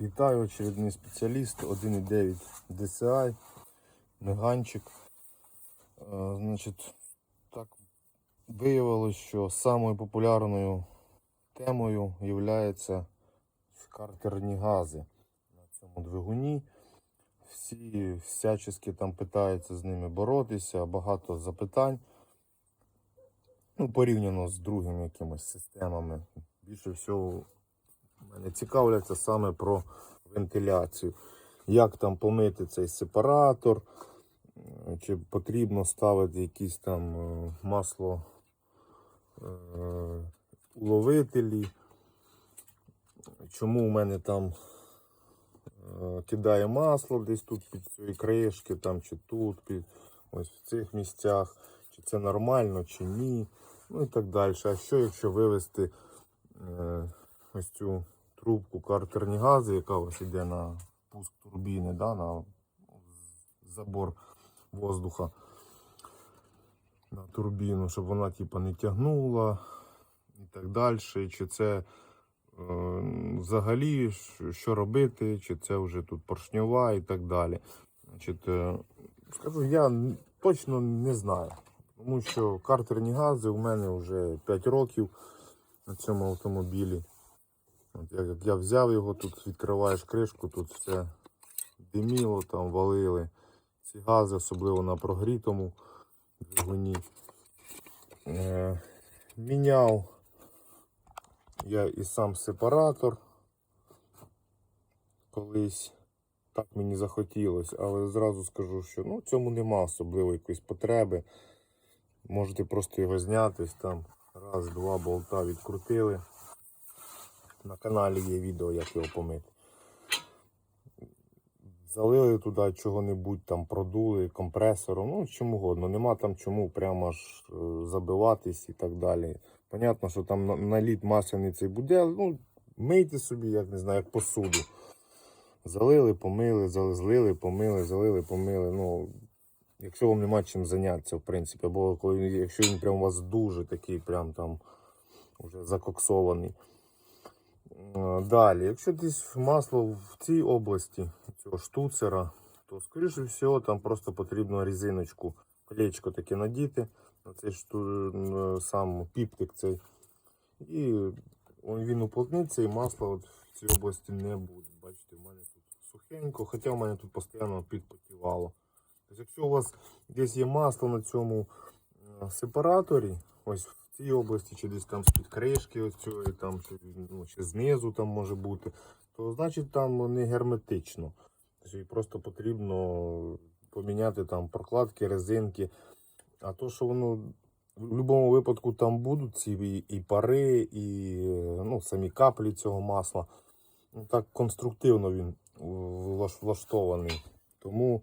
Вітаю, очередний спеціаліст 1.9 DCI, меганчик. Е, Значить, так виявилось, що самою популярною темою є картерні гази на цьому двигуні. Всі всячески там питаються з ними боротися, багато запитань. Ну, порівняно з другими якимись системами. Більше всього мене цікавляться саме про вентиляцію. Як там помити цей сепаратор, чи потрібно ставити якісь там е, масло е, уловителі. Чому у мене там е, кидає масло десь тут під цієї кришки, там, чи тут, під, ось в цих місцях, чи це нормально, чи ні. Ну і так далі. А що якщо вивести ось цю трубку картерні гази, яка вас йде на пуск турбіни, да, на забор воздуха на турбіну, щоб вона типа не тягнула і так далі. Чи це е, взагалі що робити, чи це вже тут поршньова і так далі. Значить, е, скажу, я точно не знаю. Тому що картерні гази у мене вже 5 років на цьому автомобілі. От як я взяв його, тут відкриваєш кришку, тут все диміло, там валили ці гази, особливо на прогрітому двигуні. Е, міняв я і сам сепаратор колись. Так мені захотілося, але зразу скажу, що ну, цьому нема особливої якоїсь потреби. Можете просто його зняти, там раз, два болта відкрутили. На каналі є відео, як його помити. Залили туди чого-небудь, там продули компресором, ну чим угодно. Нема там чому прямо аж е, забиватись і так далі. Понятно, що там наліт масляний цей буде, ну мийте собі, як не знаю, як посуду. Залили, помили, зали- злили, помили, залили, помили. Ну, якщо вам нема чим зайнятися, в принципі, або коли, якщо він прям у вас дуже такий, прям там вже закоксований. Е, Далі, якщо десь масло в цій області цього штуцера, то скоріше всього там просто потрібно резиночку, колечко таке надіти на цей шту... м, сам піптик цей. І він уплотниться і масла от в цій області не буде. Бачите, в мене тут сухенько, хоча в мене тут постійно підпотівало. Тобто, якщо у вас десь є масло на цьому е, сепараторі, ось цій області, чи десь там з-під кришки, цієї, там, чи, ну, чи знизу там може бути, то значить там не герметично. І просто потрібно поміняти там прокладки, резинки. А то, що воно в будь-якому випадку там будуть ці і, і пари, і ну, самі каплі цього масла. Ну, так конструктивно він влаштований. Тому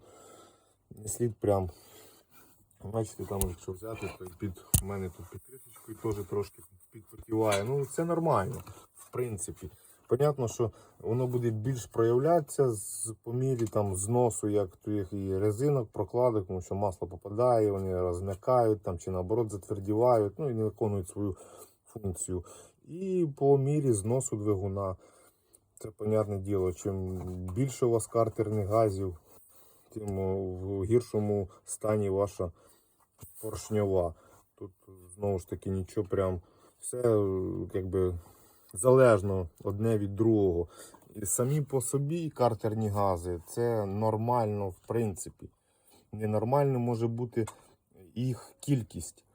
не слід прям. Бачите, там якщо взяти, то під у мене тут під кришечкою теж трошки підпотіває. Ну це нормально, в принципі. Понятно, що воно буде більш проявлятися з по мірі там зносу, як тих і резинок, прокладок, тому що масло попадає, вони розм'якають там чи наоборот затвердівають, ну і не виконують свою функцію. І по мірі зносу двигуна. Це понятне діло, чим більше у вас картерних газів, тим в гіршому стані ваша поршньова. Тут знову ж таки нічого прям все е, якби залежно одне від другого. І самі по собі картерні гази це нормально в принципі. Ненормально може бути їх кількість.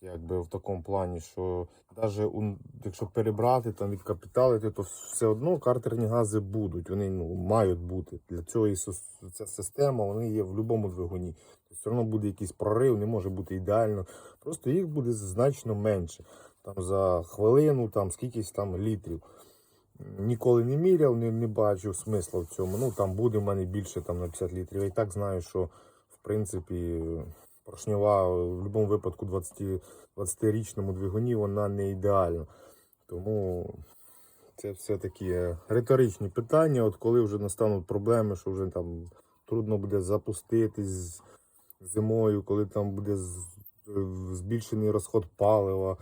Якби в такому плані, що навіть якщо перебрати там відкапіталити, то все одно картерні гази будуть. Вони ну, мають бути. Для цього і ця система вони є в будь-якому двигуні. Все одно буде якийсь прорив, не може бути ідеально. Просто їх буде значно менше. Там за хвилину, там скількись там літрів. Ніколи не міряв, не, не бачив смисла в цьому. Ну там буде в мене більше там, на 50 літрів. Я і так знаю, що в принципі поршньова в будь-якому випадку 20, 20-річному двигуні вона не ідеальна. Тому це все такі риторичні питання. От коли вже настануть проблеми, що вже там трудно буде запуститись зимою, коли там буде збільшений розход палива,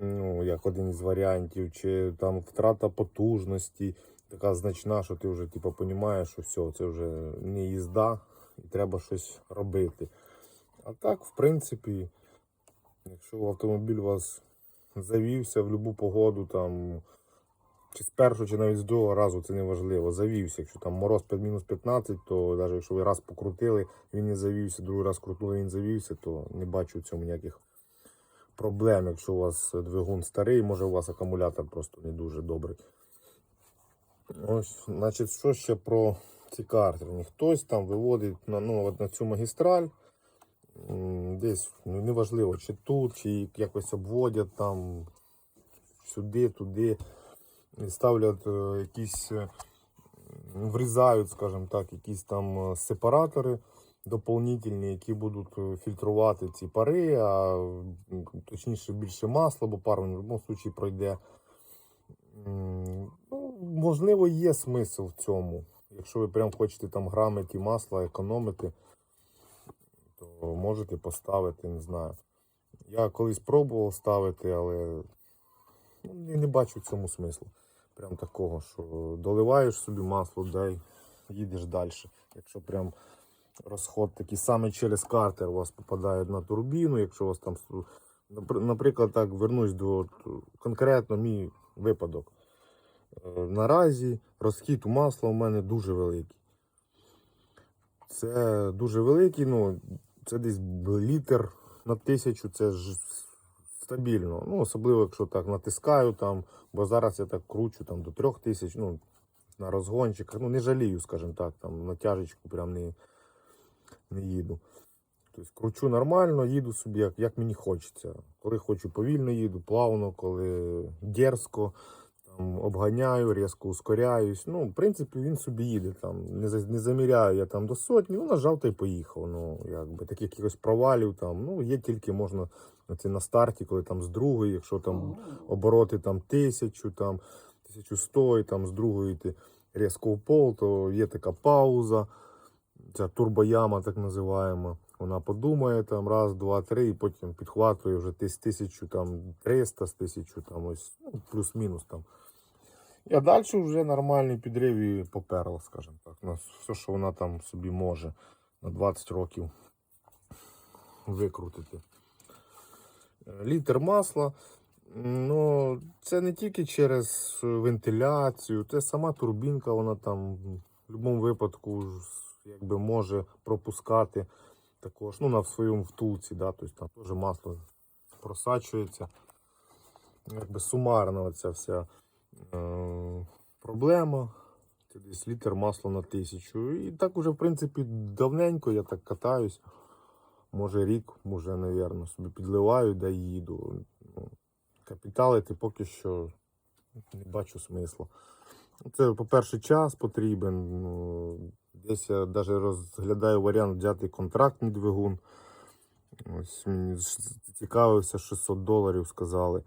ну, як один із варіантів, чи там втрата потужності, така значна, що ти вже типу, розумієш, що все, це вже не їзда і треба щось робити. А так, в принципі, якщо автомобіль у вас завівся в будь-яку погоду, там, чи з першого, чи навіть з другого разу, це не важливо. Завівся. Якщо там мороз під мінус 15, то навіть якщо ви раз покрутили, він не завівся, другий раз крутили, він завівся, то не бачу в цьому ніяких проблем. Якщо у вас двигун старий, може у вас акумулятор просто не дуже добрий. Ось, значить, що ще про ці картерні? Хтось там виводить на, ну, от на цю магістраль. Десь ну, неважливо, чи тут, чи якось обводять там сюди, туди, ставлять е, якісь, е, врізають, скажімо так, якісь там е, сепаратори доповнительні, які будуть фільтрувати ці пари, а точніше більше масла, бо пар в будь-якому випадку пройде. Ну, можливо, є смисл в цьому. Якщо ви прям хочете там грами ті масла економити, то можете поставити, не знаю. Я колись пробував ставити, але ну, не, бачу цьому смислу. Прям такого, що доливаєш собі масло, дай, їдеш далі. Якщо прям розход такий саме через картер у вас попадає на турбіну, якщо у вас там, наприклад, так, вернусь до конкретно мій випадок. Е, Наразі розхід у масла у мене дуже великий. Це дуже великий, ну, це десь літр на тисячу, це ж стабільно. Ну, особливо, якщо так натискаю там, бо зараз я так кручу там до трьох тисяч, ну, на розгончиках, ну, не жалію, скажімо так, там на тяжечку прям не, не їду. Тобто кручу нормально, їду собі, як, як мені хочеться. Коли хочу повільно їду, плавно, коли дерзко, там, обганяю, різко ускоряюсь. Ну, в принципі, він собі їде. Там, не, не заміряю я там до сотні, ну, нажав та й поїхав. Ну, якби, таких якихось провалів там, ну, є тільки можна це на старті, коли там з другої, якщо там обороти там тисячу, там, 1100, і там з другої ти різко в пол, то є така пауза, ця турбояма так називаємо. Вона подумає там раз, два, три, і потім підхватує вже з тисячу там 300, з тисячу там ось, ну, плюс-мінус там. А далі вже нормальний підрив і поперла, скажімо так. На все, що вона там собі може на 20 років викрутити. Е, Літр масла. Ну, це не тільки через вентиляцію, це сама турбінка, вона там в будь-якому випадку якби може пропускати також ну, на своєму втулці, да, тобто там теж масло просачується. Якби сумарна оця вся проблема. Це десь літр масла на тисячу. І так уже, в принципі, давненько я так катаюсь. Може рік, може, навірно, собі підливаю, де їду. Ну, капіталити поки що не бачу смислу. Це, по-перше, час потрібен. Ну, десь я навіть розглядаю варіант взяти контрактний двигун. Ось мені цікавився 600 доларів, сказали.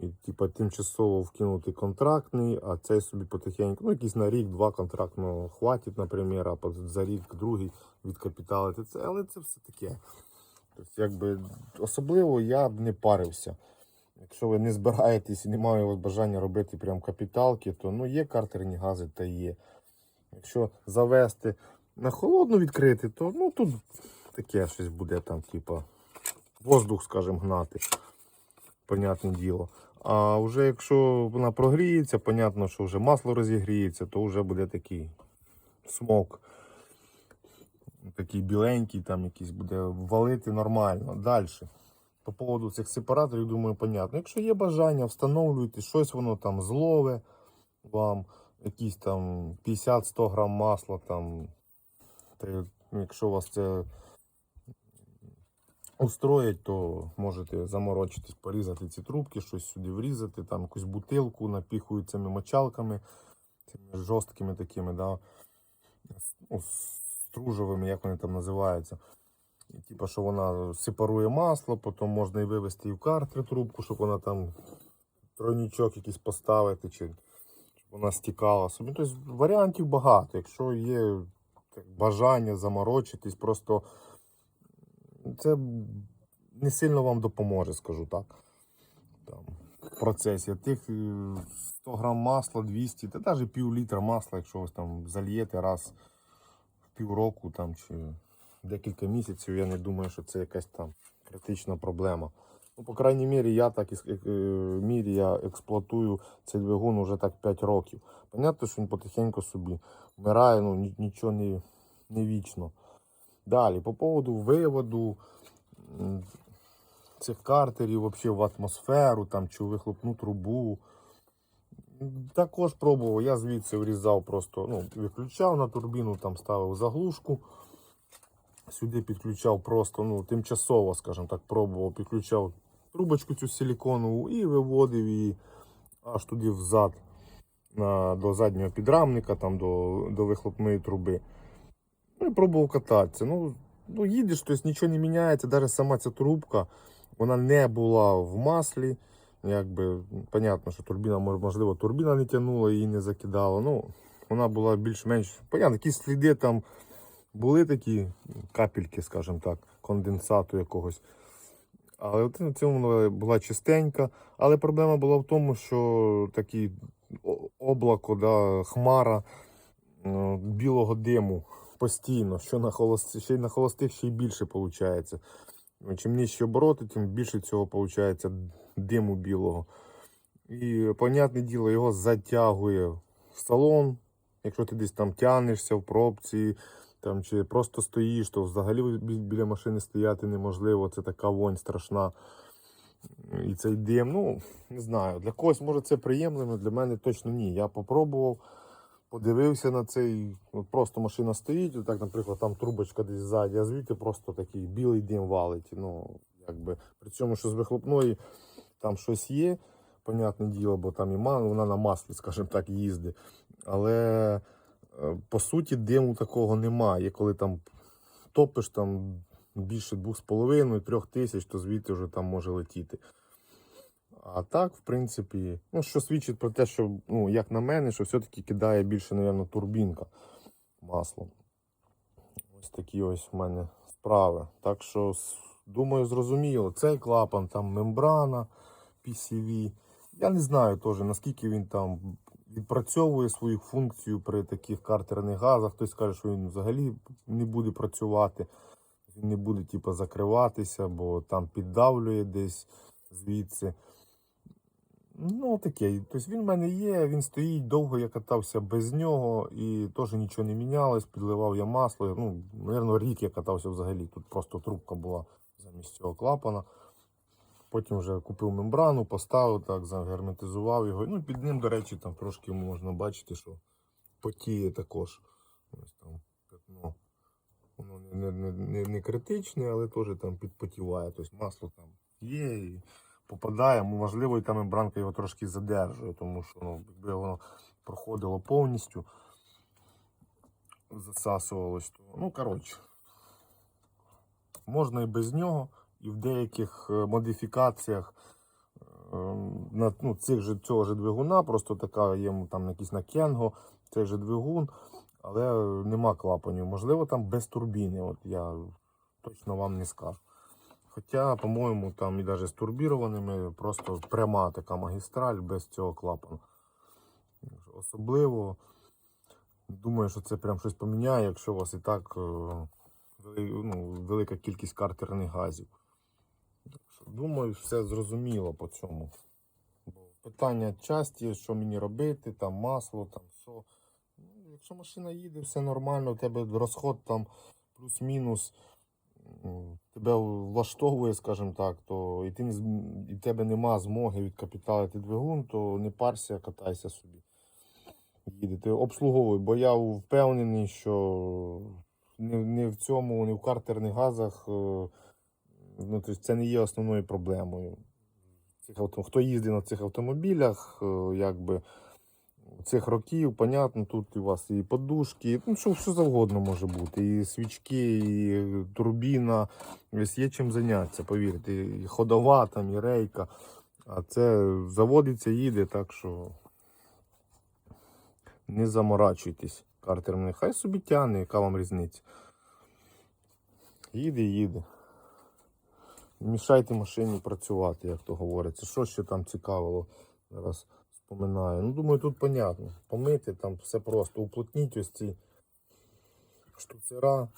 І, типа, тимчасово вкинути контрактний, а цей собі потихеньку, ну, якийсь на рік-два контрактного хватить, наприклад, а за рік другий відкапіталити це, але це все таке. Тобто, якби, особливо я б не парився. Якщо ви не збираєтесь і немає у вас бажання робити прям капіталки, то ну, є картерні гази та є. Якщо завести на холодну відкрити, то ну, тут таке щось буде там, типа, воздух, скажімо, гнати. Понятне діло. А вже якщо вона прогріється, понятно, що вже масло розігріється, то вже буде такий смок. Такий біленький, там якийсь буде валити нормально. Далі. По поводу цих сепараторів, думаю, понятно. Якщо є бажання, встановлюйте, щось воно там злове вам, якісь там 50-100 грам масла, там, якщо у вас це устроїть, то можете заморочитись, порізати ці трубки, щось сюди врізати, там якусь бутилку напіхують цими мочалками, цими жорсткими такими, да, ну, стружовими, як вони там називаються. Типа, що вона сепарує масло, потім можна і вивезти і в картер трубку, щоб вона там тройнічок якийсь поставити, чи щоб вона стікала собі. Тобто варіантів багато. Якщо є бажання заморочитись, просто це не сильно вам допоможе, скажу так. Там. в процесі. Тих е, 100 грам масла, 200, та навіть пів літра масла, якщо ось там зальєте раз в півроку там, чи декілька місяців, я не думаю, що це якась там критична проблема. Ну, по крайній мірі, я так е, мірі я експлуатую цей двигун уже так 5 років. Понятно, що він потихеньку собі вмирає, ну нічого не, не вічно. Далі, по поводу виводу цих картерів вообще в атмосферу там, чи у вихлопну трубу. Також пробував, я звідси врізав просто, ну, виключав на турбіну, там ставив заглушку. Сюди підключав просто, ну, тимчасово, скажімо так, пробував, підключав трубочку цю силіконову і виводив її аж туди взад на, до заднього підрамника, там, до, до вихлопної труби. Ну і пробував кататися. Ну, ну їдеш, тобто нічого не міняється, навіть сама ця трубка, вона не була в маслі. Якби, понятно, що турбіна, можливо, турбіна не тягнула, її не закидала. Ну, вона була більш-менш. Понятно, якісь сліди там були такі капельки, скажімо так, конденсату якогось. Але от на цьому була чистенька. Але проблема була в тому, що такі облако, да, хмара е, білого диму постійно, що на холості, ще й на холостих ще й більше виходить. Чим нижчі обороти, тим більше цього виходить диму білого. І, понятне діло, його затягує в салон. Якщо ти десь там тянешся в пробці, там, чи просто стоїш, то взагалі біля машини стояти неможливо. Це така вонь страшна. І цей дим, ну, не знаю. Для когось може це приємлемо, для мене точно ні. Я попробував, подивився на цей. От просто машина стоїть, отак, наприклад, там трубочка десь ззаді, а звідти просто такий білий дим валить. Ну, якби. При цьому, що з вихлопної там щось є, понятне діло, бо там і ма- вона на маслі, скажімо так, їздить. Але е, по суті диму такого немає. Коли там топиш там більше 2,5-3 тисяч, то звідти вже там може летіти. А так, в принципі, ну, що свідчить про те, що, ну, як на мене, що все-таки кидає більше, мабуть, турбінка маслом. Ось такі ось в мене справи. Так що, думаю, зрозуміло, цей клапан, там мембрана PCV. Я не знаю теж, наскільки він там відпрацьовує свою функцію при таких картерних газах. Хтось каже, що він взагалі не буде працювати, він не буде типу, закриватися, бо там піддавлює десь звідси. Ну, таке. Тобто він в мене є, він стоїть, довго я катався без нього і теж нічого не мінялось, підливав я масло. Ну, мабуть, рік я катався взагалі. Тут просто трубка була замість цього клапана. Потім вже купив мембрану, поставив так, загерметизував його. Ну, під ним, до речі, там трошки можна бачити, що потіє також. Ось там пятно. Воно не, не, не, не критичне, але теж там підпотіває. Тобто масло там є і попадає. Можливо, і там мембранка його трошки задержує, тому що ну, якби воно проходило повністю, засасувалось, то ну, коротше. Можна і без нього, і в деяких е, модифікаціях е, на ну, цих же, цього ж двигуна, просто така є там якийсь на Кенго, цей же двигун, але нема клапанів. Можливо, там без турбіни. От я точно вам не скажу. Хоча, по-моєму, там і навіть з турбірованими просто пряма така магістраль без цього клапану. Особливо думаю, що це прям щось поміняє, якщо у вас і так е, ну, велика кількість картерних газів. Думаю, все зрозуміло по цьому. Питання часті, що мені робити, там масло, там що. Ну, якщо машина їде, все нормально, у тебе розход там плюс-мінус тебе влаштовує, скажімо так, то і ти не і тебе нема змоги відкапіталити двигун, то не парся, катайся собі. Їдете, обслуговуй, бо я впевнений, що не, не в цьому, не в картерних газах, е, ну, тобто це не є основною проблемою. Хто їздить на цих автомобілях, е, якби цих років, понятно, тут у вас і подушки, ну що, що завгодно може бути. І свічки, і турбіна. Ось є чим зайнятися, повірте. І ходова, там, і рейка. А це заводиться, їде, так що не заморачуйтесь картером. Хай собі тягне, яка вам різниця. Їде, їде. мішайте машині працювати, як то говориться. Що ще там цікавило? Зараз споминаю. Ну, думаю, тут понятно. Помити там все просто. Уплотніть ось ці штуцера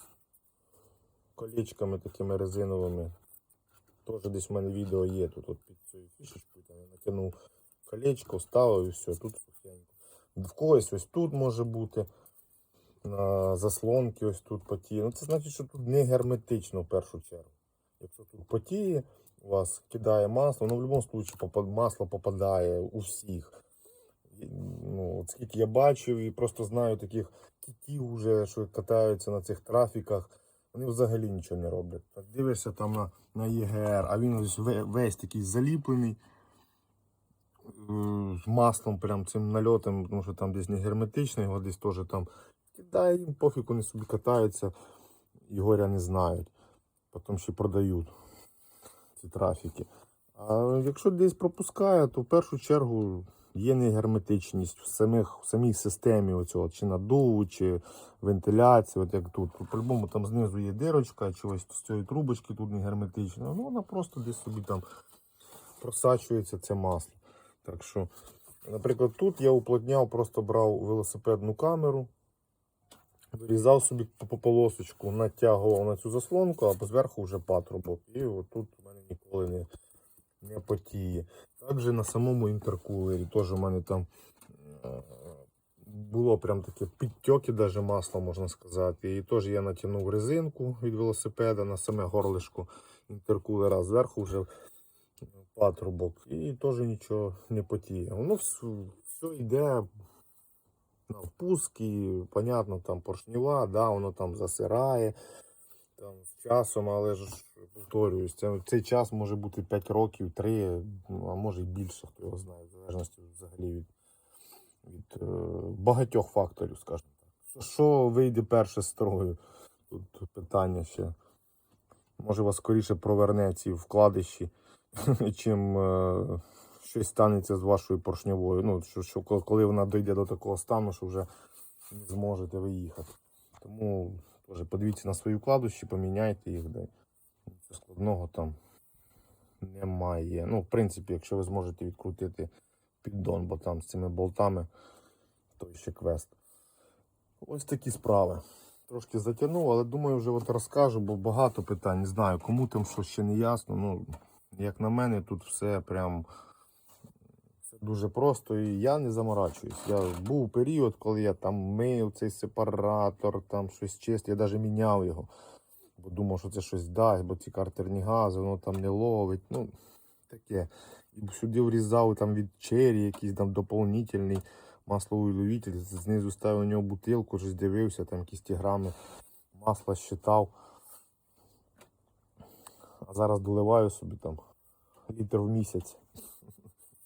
колечками такими резиновими. Теж десь в мене відео є тут от під цією фішечкою. Там я натягнув колечко, вставив і все, тут сухенько. В когось ось тут може бути. На заслонки ось тут потіє. Ну це значить, що тут не герметично в першу чергу. Якщо тут потіє, у вас кидає масло, ну в будь-якому випадку масло попадає у всіх. Ну, скільки я бачив і просто знаю таких кітів, уже, що катаються на цих трафіках, вони взагалі нічого не роблять. Дивишся там на, на ЄГР, а він ось весь такий заліплений е, з маслом, прям цим нальотом, тому що там десь не герметично, його десь теж там кидає їм пофіг, вони собі катаються і горя не знають. Потім ще продають ці трафіки. А якщо десь пропускає, то в першу чергу є негерметичність в, самих, в самій системі оцього, чи надуву, чи вентиляції, от як тут. По-любому там знизу є дирочка, чи ось з цієї трубочки тут не герметична. Ну вона просто десь собі там просачується це масло. Так що, наприклад, тут я уплотняв, просто брав велосипедну камеру, вирізав собі по по полосочку, натягував на цю заслонку, а зверху вже патрубок. І отут ніколи не, не потіє. Також на самому інтеркулері теж у мене там е, було прям таке підтьоки, даже масло, можна сказати. І теж я натягнув резинку від велосипеда на саме горлишко інтеркулера, зверху вже патрубок. І теж нічого не потіє. Воно все, все йде на впуск, і, понятно, там поршнева, да, воно там засирає там, з часом, але ж повторююсь, це, цей час може бути 5 років, 3, ну, а може і більше, хто його знає, в залежності взагалі від, від е, багатьох факторів, скажімо так. Що, вийде перше з строю? Тут питання ще. Може вас скоріше проверне ці вкладиші, чим е, щось станеться з вашою поршньовою. Ну, що, що коли вона дійде до такого стану, що вже не зможете виїхати. Тому теж подивіться на свої вкладиші, поміняйте їх. Да. Нічого складного там немає. Ну, в принципі, якщо ви зможете відкрутити піддон, бо там з цими болтами, то ще квест. Ось такі справи. Трошки затягнув, але думаю, вже от розкажу, бо багато питань. Не знаю, кому там що ще не ясно. Ну, як на мене, тут все прям дуже просто і я не заморачуюсь. Я був період, коли я там мив цей сепаратор, там щось чистив, я навіть міняв його. Бо думав, що це щось дасть, бо ці картерні гази, воно там не ловить. Ну, таке. І сюди врізав там від чері, якийсь там доповнительний маслоуловитель. Знизу ставив у нього бутилку, щось дивився, там якісь грами масла щитав. А зараз доливаю собі там літр в місяць.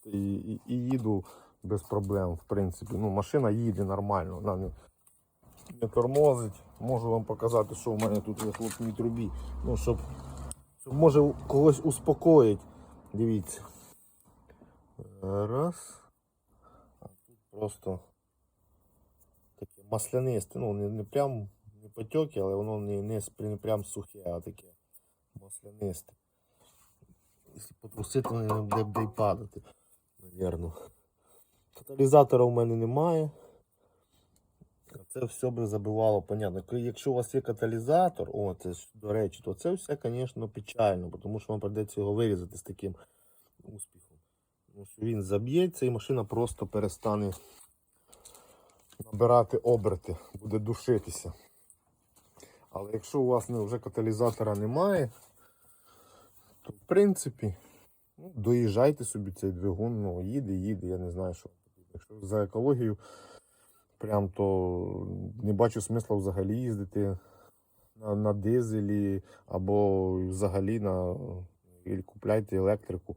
І, і, і їду без проблем, в принципі. Ну, машина їде нормально, вона не, не тормозить. Можу вам показати, що в мене тут в вихлопній трубі. Ну, щоб, щоб може когось успокоїть. Дивіться. Раз. А тут просто таке маслянисте. Ну, не, не прям не потеки, але воно не, не, не прям сухе, а таке маслянисте. Якщо потрусити, воно не буде падати. Навірно. Каталізатора у мене немає. Це все би забивало, понятно. Якщо у вас є каталізатор, о, це до речі, то це все, звісно, печально, тому що вам прийдеться його вирізати з таким успіхом. Тому що він заб'ється і машина просто перестане набирати оберти, буде душитися. Але якщо у вас вже каталізатора немає, то в принципі ну, доїжджайте собі цей двигун, ну, їде, їде, я не знаю, що. Якщо за екологію, прям то не бачу смисла взагалі їздити на, на дизелі або взагалі на і купляйте електрику.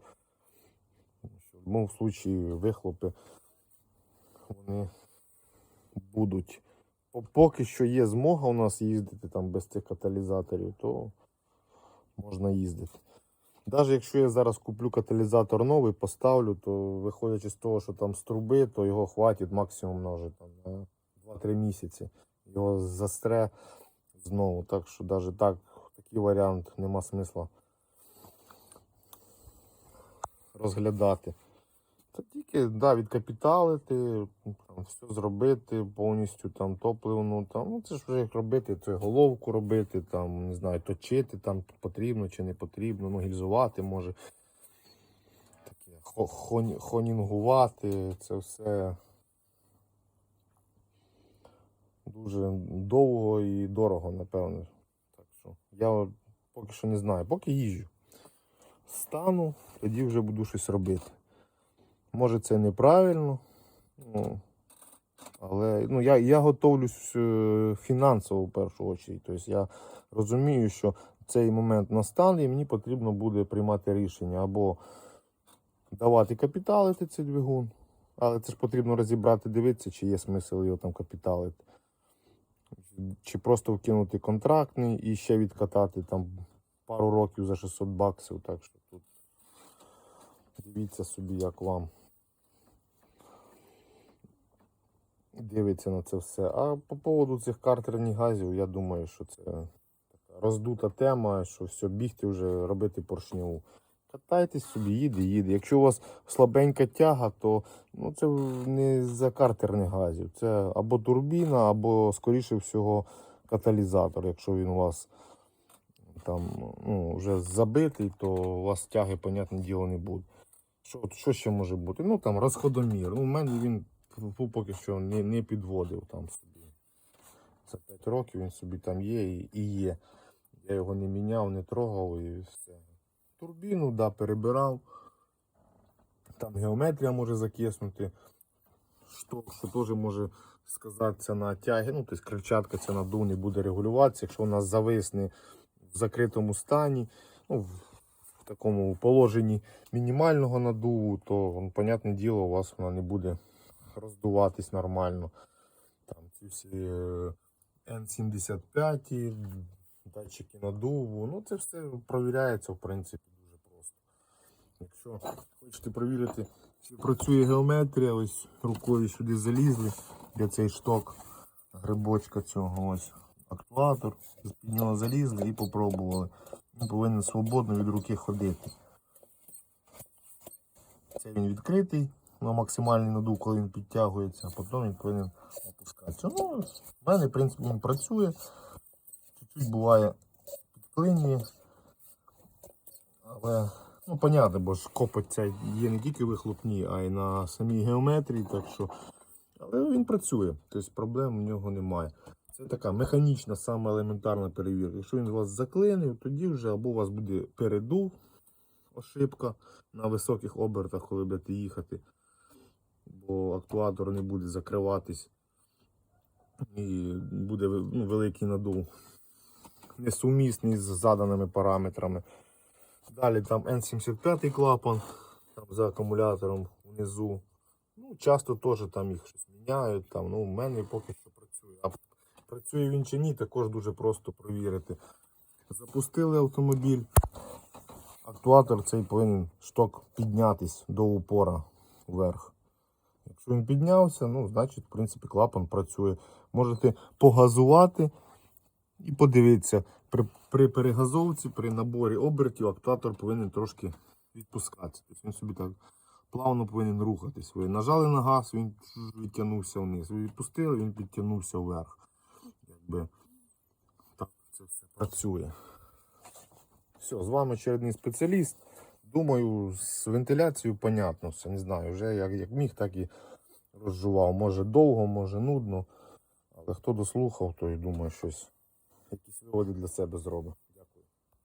В будь-якому випадку вихлопи вони будуть. Поки що є змога у нас їздити там без цих каталізаторів, то можна їздити. Навіть якщо я зараз куплю каталізатор новий, поставлю, то виходячи з того, що там з труби, то його хватить максимум може, там, 2-3 місяці. Його застре знову. Так що навіть так, такий варіант нема смисла розглядати. Тільки да, відкапіталити, там, все зробити повністю там топливну. Там, ну, це ж вже як робити, це головку робити, там, не знаю, точити там потрібно чи не потрібно, ну, гільзувати може. Таке, хо- хонінгувати, це все дуже довго і дорого, напевно. Так що я поки що не знаю, поки їжджу. Стану, тоді вже буду щось робити. Може це неправильно, ну, але ну, я, я готовлюсь е, фінансово в першу чергу. Тобто я розумію, що цей момент настане і мені потрібно буде приймати рішення або давати капіталити цей двигун, але це ж потрібно розібрати, дивитися, чи є смисл його там капіталити. Чи просто вкинути контрактний і ще відкатати там пару років за 600 баксів. Так що тут дивіться собі, як вам дивиться на це все. А по поводу цих картерних газів, я думаю, що це така роздута тема, що все, бігти вже робити поршню. Катайтесь собі, їде, їде. Якщо у вас слабенька тяга, то ну, це не за картерних газів. Це або турбіна, або, скоріше всього, каталізатор. Якщо він у вас там ну, вже забитий, то у вас тяги, понятне діло, не буде. Що, що ще може бути? Ну там розходомір. Ну, у мене він поки що не, не підводив там собі. За 5 років він собі там є і, і є. Я його не міняв, не трогав і все. Турбіну, да, перебирав. Там геометрія може закиснути. Що, що теж може сказатися на тягі. Ну, тобто крильчатка ця надув не буде регулюватися. Якщо вона зависне в закритому стані, ну, в такому положенні мінімального надуву, то, ну, понятне діло, у вас вона не буде роздуватись нормально. Там ці всі е, N75, датчики надуву. Ну, це все провіряється, в принципі, дуже просто. Якщо хочете перевірити, чи працює геометрія, ось рукою сюди залізли, де цей шток грибочка цього ось актуатор. Під нього залізли і попробували. Він повинен свободно від руки ходити. Це він відкритий на максимальний надув, коли він підтягується, а потім він повинен опускатися. Ну, в мене, в принципі, він працює. Чуть-чуть буває підклинює. Але, ну, понятно, бо ж копоть є не тільки вихлопні, а й на самій геометрії, так що. Але він працює, тобто проблем в нього немає. Це така механічна, саме елементарна перевірка. Якщо він вас заклинив, тоді вже або у вас буде передув, ошибка на високих обертах, коли будете їхати, бо актуатор не буде закриватись і буде ну, великий надув, несумісний з заданими параметрами. Далі там N75 клапан там за акумулятором внизу. Ну, часто теж там їх щось міняють. Там, ну, у мене поки що працює. А працює він чи ні, також дуже просто провірити. Запустили автомобіль. Актуатор цей повинен шток піднятись до упора вверх. Якщо він піднявся, ну, значить, в принципі, клапан працює. Можете погазувати і подивитися. При, при перегазовці, при наборі обертів, актуатор повинен трошки відпускатися. Тобто він собі так плавно повинен рухатись. Ви нажали на газ, він відтягнувся вниз. Ви відпустили, він підтягнувся вверх. Якби так це все працює. Все, з вами очередний спеціаліст. Думаю, з вентиляцією понятно все. Не знаю, вже як, як міг, так і розжував. Може довго, може нудно. Але хто дослухав, той думаю, щось, якісь виводи для себе зробить.